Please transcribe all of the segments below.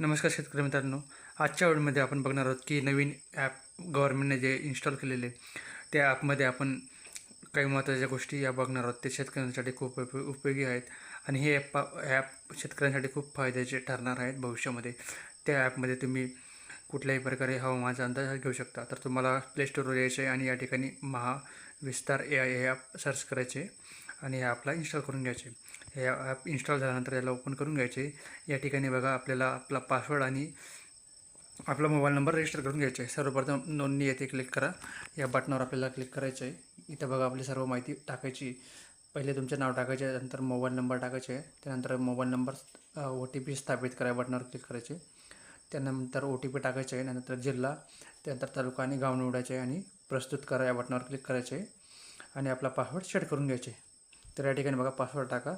नमस्कार शेतकरी मित्रांनो. आजच्या वेळेमध्ये आपण बघणार आहोत की नवीन ॲप गव्हर्नमेंटने जे इन्स्टॉल केलेले त्या ॲपमध्ये आपण काही महत्त्वाच्या गोष्टी या बघणार आहोत. ते शेतकऱ्यांसाठी खूप उपयोगी आहेत आणि हे ॲप ॲप शेतकऱ्यांसाठी खूप फायद्याचे ठरणार आहेत भविष्यामध्ये. त्या ॲपमध्ये तुम्ही कुठल्याही प्रकारे हवामानाचा अंदाज घेऊ शकता. तर तुम्हाला प्ले स्टोरवर यायचे आणि या ठिकाणी महा विस्तार ए आय हे ॲप सर्च करायचे आणि हे ॲपला इन्स्टॉल करून घ्यायचे. हे ॲप इन्स्टॉल झाल्यानंतर याला ओपन करून घ्यायचे. या ठिकाणी बघा आपल्याला आपला पासवर्ड आणि आपला मोबाईल नंबर रजिस्टर करून घ्यायचा. आहे सर्वप्रथम नोंदणी येथे क्लिक करा. या बटनावर आपल्याला क्लिक करायचं आहे. इथं बघा आपली सर्व माहिती टाकायची. पहिले तुमचे नाव टाकायचे आहे, नंतर मोबाईल नंबर टाकायचे आहे त्यानंतर mobile number O T P स्थापित करा या बटनावर क्लिक करायचे. त्यानंतर ओ टी पी टाकायचे आहे. नंतर जिल्हा त्यानंतर तालुका आणि गाव निवडायचे आणि प्रस्तुत करा या बटनावर क्लिक करायचे आणि आपला पासवर्ड सेट करून घ्यायचे तर या ठिकाणी बघा पासवर्ड टाका.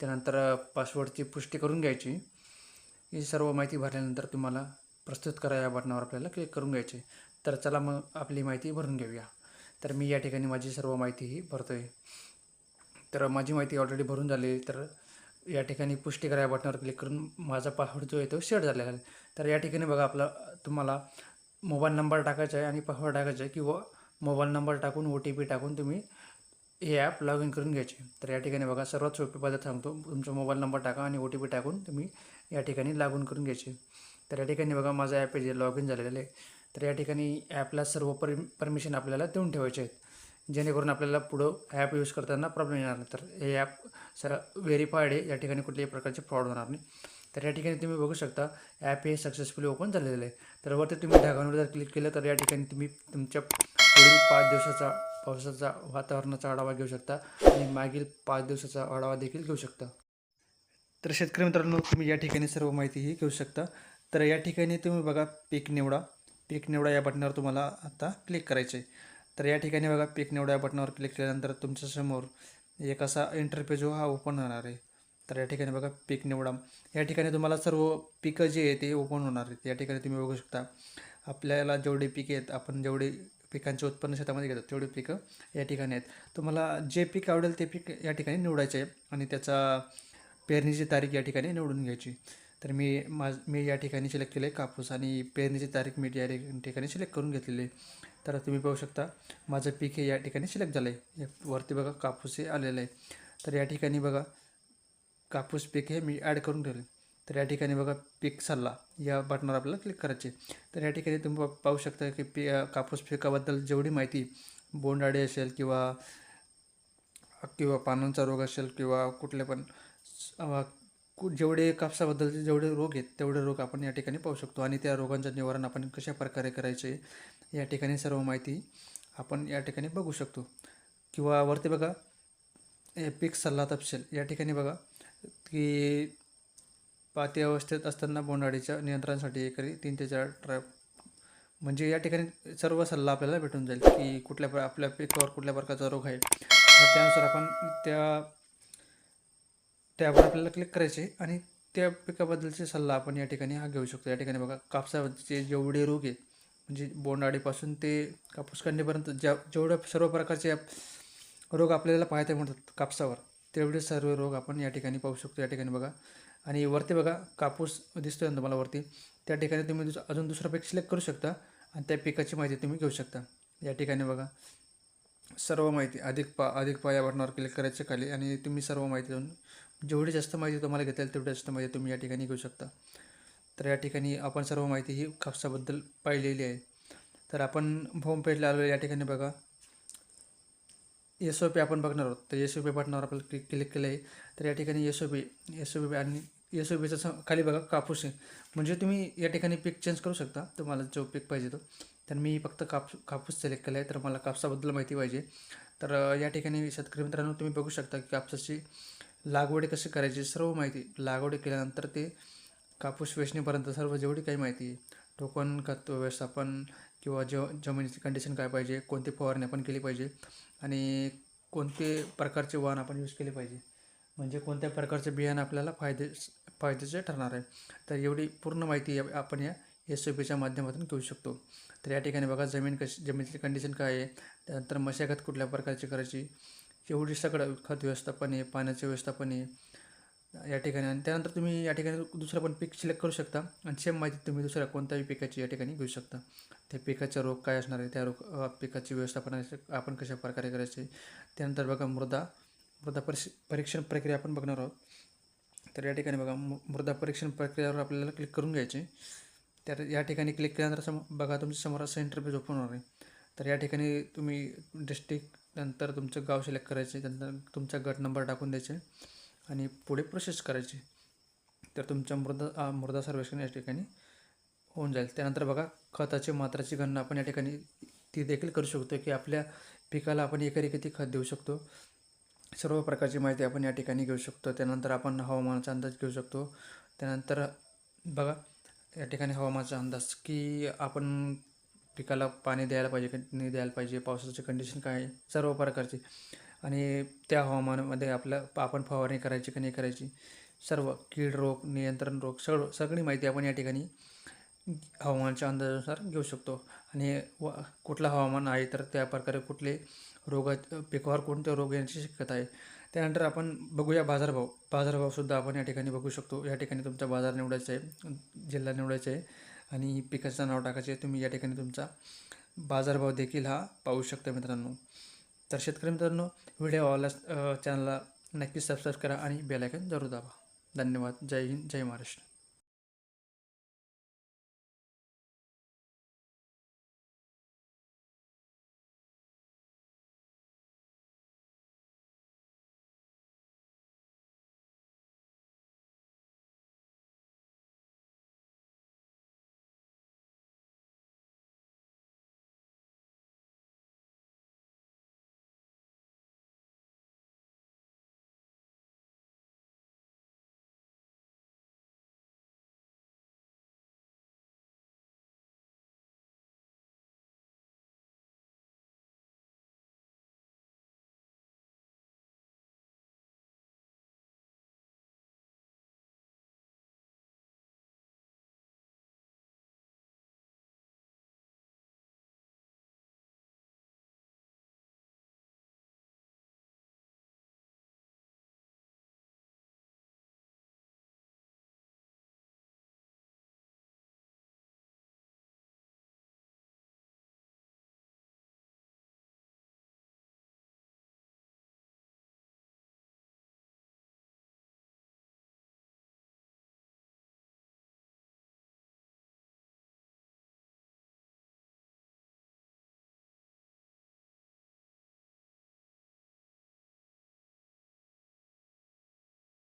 त्यानंतर पासवर्डची पुष्टी करून घ्यायची. ही सर्व माहिती भरल्यानंतर तुम्हाला प्रस्तुत करा या बटनावर आपल्याला क्लिक करून घ्यायचे. तर चला मग आपली माहिती भरून घेऊया. तर मी या ठिकाणी माझी सर्व माहिती ही भरतो आहे तर माझी माहिती ऑलरेडी भरून झाली. तर या ठिकाणी पुष्टी करा या बटनावर क्लिक करून माझा पासवर्ड जो आहे तो सेट झालेला आहे. तर या ठिकाणी बघा आपला तुम्हाला मोबाईल नंबर टाकायचा आहे आणि पासवर्ड टाकायचा आहे किंवा मोबाईल नंबर टाकून ओ टी पी टाकून तुम्ही हे ॲप लॉग इन करून घ्यायचे. तर या ठिकाणी बघा सर्वात सोपी पद्धत सांगतो. तुमचा मोबाईल नंबर टाका आणि ओ टी पी टाकून तुम्ही या ठिकाणी लागून करून घ्यायचे. तर या ठिकाणी बघा माझं ॲप आहे जे लॉग इन झालेलं आहे. तर या ठिकाणी ॲपला सर्व पर परमिशन आपल्याला देऊन ठेवायचे आहेत. जेणेकरून आपल्याला पुढं ॲप यूज करताना प्रॉब्लेम येणार नाही. तर हे ॲप सर व्हेरीफाईड आहे. या ठिकाणी कुठल्याही प्रकारचे फ्रॉड होणार नाही. तर या ठिकाणी तुम्ही बघू शकता ॲप हे सक्सेसफुली ओपन झालेलं आहे. तर वरती तुम्ही ढगांवर जर क्लिक केलं तर या ठिकाणी तुम्ही तुमच्या पुढील पाच दिवसाचा पावसाचा वातावरणाचा आढावा घेऊ शकता आणि मागील पाच दिवसाचा आढावा देखील घेऊ शकता. तर शेतकरी मित्रांनो तुम्ही या ठिकाणी सर्व माहिती ही घेऊ शकता. तर या ठिकाणी तुम्ही बघा पीक निवडा. पीक निवडा या बटनावर तुम्हाला आता क्लिक करायचे तर या ठिकाणी बघा पीक निवडा या बटनावर क्लिक केल्यानंतर तुमच्यासमोर एक असा इंटरपेज हा ओपन होणार आहे. तर या ठिकाणी बघा पीक निवडा. या ठिकाणी तुम्हाला सर्व पिकं जे आहे ते ओपन होणार आहेत. या ठिकाणी तुम्ही बघू शकता आपल्याला जेवढे पिके आहेत आपण जेवढे पिकांचे उत्पन्न शेतामध्ये घेतात तेवढी पिकं या ठिकाणी आहेत. तुम्हाला जे पीक आवडेल ते पीक या ठिकाणी निवडायचे आहे आणि त्याचा पेरणीची तारीख या ठिकाणी निवडून घ्यायची. तर मी माझ मी या ठिकाणी सिलेक्ट केले कापूस आणि पेरणीची तारीख मी या ठिकाणी सिलेक्ट करून घेतलेली आहे. तर तुम्ही पाहू शकता माझं पीक हे या ठिकाणी सिलेक्ट झालं आहे वरती बघा कापूस हे आलेलं आहे. तर या ठिकाणी बघा कापूस पीक हे मी ॲड करून ठेवले तर या ठिकाणी बघा पीक सल्ला या बटनावर आपल्याला क्लिक करायचे. तर या ठिकाणी तुम्ही पाहू शकता की पी कापूस पिकाबद्दल जेवढी माहिती बोंडाळी असेल किंवा किंवा पानांचा रोग असेल किंवा कुठले पण कु- जेवढे कापसाबद्दलचे जेवढे रोग आहेत तेवढे रोग आपण या ठिकाणी पाहू शकतो. आणि त्या रोगांचं निवारण आपण कशा प्रकारे करायचे या ठिकाणी सर्व माहिती आपण या ठिकाणी बघू शकतो. किंवा वरती बघा पीक सल्ला तपशील. या ठिकाणी बघा की पाती अवस्थेत असताना बोंडाळीच्या नियंत्रणासाठी एकरी तीन ते चार ट्रॅप. म्हणजे या ठिकाणी सर्व सल्ला आपल्याला भेटून जाईल की कुठल्या प्र आपल्या पिकावर कुठल्या प्रकारचा रोग आहे. तर त्यानुसार आपण त्या त्यावर आपल्याला क्लिक करायचे आणि त्या पिकाबद्दलचे सल्ला आपण या ठिकाणी हा घेऊ शकतो. या ठिकाणी बघा कापसाचे जेवढे रोग आहेत म्हणजे बोंडाळीपासून ते कापूस काढणीपर्यंत ज्या जेवढ्या सर्व प्रकारचे रोग आपल्याला पाहायला मिळतात कापसावर तेवढे सर्व रोग आपण या ठिकाणी पाहू शकतो. या ठिकाणी बघा आणि वरती बघा कापूस दिसतो ना तुम्हाला वरती. त्या ठिकाणी तुम्ही दुस अजून दुसरा पीक सिलेक्ट करू शकता आणि त्या पिकाची माहिती तुम्ही घेऊ शकता. या ठिकाणी बघा. सर्व माहिती अधिक पा अधिक पा या बटनावर क्लिक करायच्या खाली आणि तुम्ही सर्व माहिती देऊन जेवढी जास्त माहिती तुम्हाला घेता येईल तेवढी जास्त माहिती तुम्ही या ठिकाणी घेऊ शकता. तर या ठिकाणी आपण सर्व माहिती ही कापसाबद्दल पाहिलेली आहे. तर आपण होम पेजला आलो या ठिकाणी बघा. एस ओ पी आपण बघणार आहोत. तर एस ओ पी बटनावर आपल्याला क्लिक क्लिक केलं आहे तर या ठिकाणी एस ओ एस ओ आणि एस ओ खाली बघा कापूस आहे. म्हणजे तुम्ही या ठिकाणी पीक चेंज करू शकता. तुम्हाला जो पीक पाहिजे तो. तर मी फक्त काप कापूस सिलेक्ट केला आहे तर मला कापसाबद्दल माहिती पाहिजे. तर या ठिकाणी शेतकरी मित्रांनो तुम्ही बघू शकता की कापसाची लागवड कशी करायची सर्व माहिती. लागवड केल्यानंतर ते कापूस वेचणीपर्यंत सर्व जेवढी काही माहिती आहे टोकन खत व्यवस्थापन किंवा ज जमिनीची कंडिशन काय पाहिजे कोणती फवारणी आपण केली पाहिजे आणि कोणते प्रकारचे वाहन आपण यूज केले पाहिजे. म्हणजे कोणत्या प्रकारचे बियाणं आपल्याला फायदे फायद्याचे ठरणार आहे? तर एवढी पूर्ण माहिती आपण या एस ओ पीच्या माध्यमातून घेऊ शकतो. तर या ठिकाणी बघा जमीन कशी जमिनीची कंडिशन काय आहे? त्यानंतर मशागत कुठल्या प्रकारची करायची? एवढी सगळं खत व्यवस्थापन आहे पाण्याचे व्यवस्थापन आहे. या ठिकाणी आणि त्यानंतर तुम्ही या ठिकाणी दुसरं पण पीक सिलेक्ट करू शकता. आणि सेम माहिती तुम्ही दुसऱ्या कोणत्याही पिकाची या ठिकाणी घेऊ शकता. त्या पिकाचा रोग काय असणार आहे? त्या रोग पिकाची व्यवस्थापन आपण कशा प्रकारे करायचे? त्यानंतर बघा मृदा. मृदा परिश परीक्षण प्रक्रिया आपण बघणार आहोत. तर या ठिकाणी बघा मृदा परीक्षण प्रक्रियेवर आपल्याला क्लिक करून घ्यायचे. तर या ठिकाणी क्लिक केल्यानंतर सम बघा तुमच्यासमोर असं इंटरफेस ओपन होणार आहे. तर या ठिकाणी तुम्ही डिस्ट्रिक्ट नंतर तुमचं गाव सिलेक्ट करायचे त्यानंतर तुमचा गट नंबर टाकून द्यायचे आणि पुढे प्रोसेस करायची. तर तुमच्या मृदा मृदा सर्वेक्षण या ठिकाणी होऊन जाईल. त्यानंतर बघा खताची मात्राची गणना आपण या ठिकाणी ती देखील करू शकतो की आपल्या पिकाला आपण एकरी किती खत देऊ शकतो. सर्व प्रकारची माहिती आपण या ठिकाणी घेऊ शकतो. त्यानंतर आपण हवामानाचा अंदाज घेऊ शकतो. त्यानंतर बघा या ठिकाणी हवामानाचा अंदाज की आपण पिकाला पाणी द्यायला पाहिजे नाही द्यायला पाहिजे पावसाची कंडिशन काय आहे सर्व प्रकारची. आणि त्या हवामानामध्ये आपल्या आपण फवारणी करायची की नाही करायची सर्व कीड रोग नियंत्रण रोग सगळं सगळी माहिती आपण या ठिकाणी हवामानाच्या अंदाजानुसार घेऊ शकतो. आणि व कुठलं हवामान आहे तर त्या प्रकारे कुठले रोगा पिकावर कोणते रोग येण्याची शक्यता आहे? त्यानंतर आपण बघूया बाजारभाव बाजारभावसुद्धा आपण या ठिकाणी बघू शकतो. या ठिकाणी तुमचा बाजार निवडायचा आहे जिल्हा निवडायचा आहे आणि पिकाचं नाव टाकायचे आहे. तुम्ही या ठिकाणी तुमचा बाजारभाव देखील हा पाहू शकता मित्रांनो. तर शेतकरी मित्रांनो व्हिडिओ आवडल्यास चॅनलला नक्कीच सबस्क्राईब करा आणि बेल आयकन जरूर दाबा. धन्यवाद. जय हिंद जय महाराष्ट्र.